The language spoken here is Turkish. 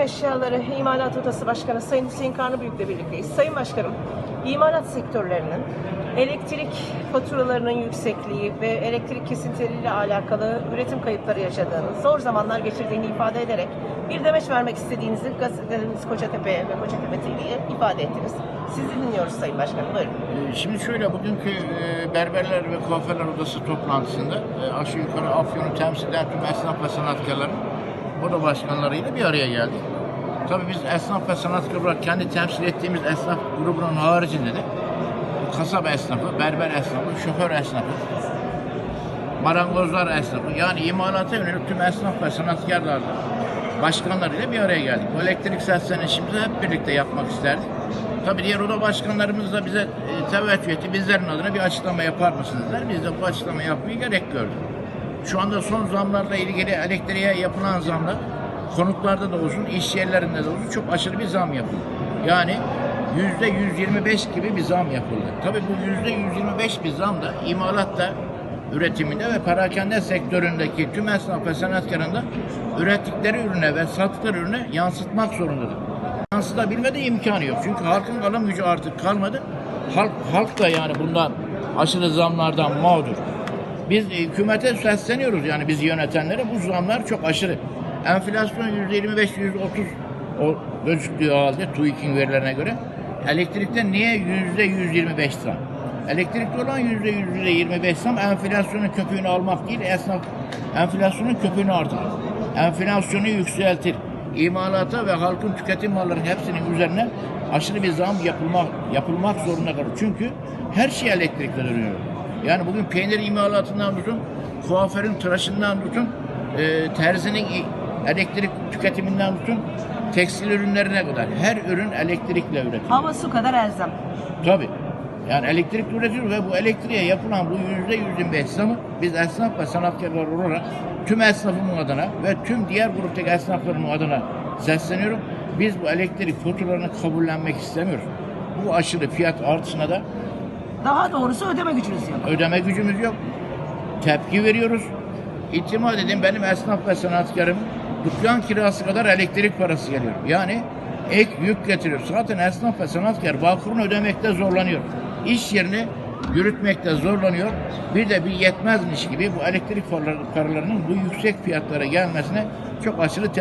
Üretim Eşyaları İmalat Odası Başkanı Sayın Hüseyin Karnıbüyük'le birlikteyiz. Sayın Başkanım, imalat sektörlerinin elektrik faturalarının yüksekliği ve elektrik kesintileriyle alakalı üretim kayıpları yaşadığını, zor zamanlar geçirdiğini ifade ederek bir demeç vermek istediğinizi gazetelerimiz Kocatepe ve Kocatepe TV'ye ifade ettiniz. Sizi dinliyoruz Sayın Başkanım. Buyurun. Ee, Şimdi şöyle bugünkü e, berberler ve kuaförler odası toplantısında e, aşağı yukarı Afyon'u temsil eden tüm esnaf ve sanatkarların oda başkanlarıyla bir araya geldik. Tabii biz esnaf ve sanatkar olarak kendi temsil ettiğimiz esnaf grubunun haricinde de kasap esnafı, berber esnafı, şoför esnafı, marangozlar esnafı yani imalata yönelik tüm esnaf ve sanatkarlarla başkanlarıyla bir araya geldik. Bu elektrik seslenişimizi hep birlikte yapmak isterdik. Tabii diğer oda başkanlarımız da bize e, teveccüh etti. Bizlerin adına bir açıklama yapar mısınız dediler. Biz de bu açıklamayı yapmayı gerek gördük. Şu anda son zamlarla ilgili elektriğe yapılan zamlar konutlarda da olsun, iş yerlerinde de olsun çok aşırı bir zam yapıldı. Yani yüzde 125 gibi bir zam yapıldı. Tabii bu yüzde 125 bir zam da imalatta üretiminde ve perakende sektöründeki tüm esnaf ve sanatkarında ürettikleri ürüne ve sattıkları ürüne yansıtmak zorundadır. Yansıtabilme de imkanı yok. Çünkü halkın alım gücü artık kalmadı. Halk, halk da yani bundan aşırı zamlardan mağdur. Biz hükümete sesleniyoruz yani biz yönetenlere bu zamlar çok aşırı. Enflasyon %25, %30 o gözüktüğü halde TÜİK'in verilerine göre elektrikte niye %125 zam? Elektrikli olan %100, %25 zam enflasyonun köpüğünü almak değil, esnaf enflasyonun köpüğünü artırır. Enflasyonu yükseltir. İmalata ve halkın tüketim mallarının hepsinin üzerine aşırı bir zam yapılmak yapılmak zorunda kalır. Çünkü her şey elektrikle dönüyor. Yani bugün peynir imalatından tutun, kuaförün tıraşından tutun, e, terzinin elektrik tüketiminden tutun, tekstil ürünlerine kadar her ürün elektrikle üretiliyor. Hava su kadar elzem. Tabii. Yani elektrik üretiyor ve bu elektriğe yapılan bu yüzde yüz yirmi beş zamı biz esnaf ve sanatkarlar olarak tüm esnafımın adına ve tüm diğer gruptaki esnaflarımın adına sesleniyorum. Biz bu elektrik faturalarını kabullenmek istemiyoruz. Bu aşırı fiyat artışına da Daha doğrusu ödeme gücünüz yok. ödeme gücümüz yok. Tepki veriyoruz. İtimat edin benim esnaf ve sanatkarım dükkan kirası kadar elektrik parası geliyor. Yani ek yük getiriyor. Zaten esnaf ve sanatkar bağkurunu ödemekte zorlanıyor. İş yerini yürütmekte zorlanıyor. Bir de bir yetmezmiş gibi bu elektrik paralarının bu yüksek fiyatlara gelmesine çok aşırı tepki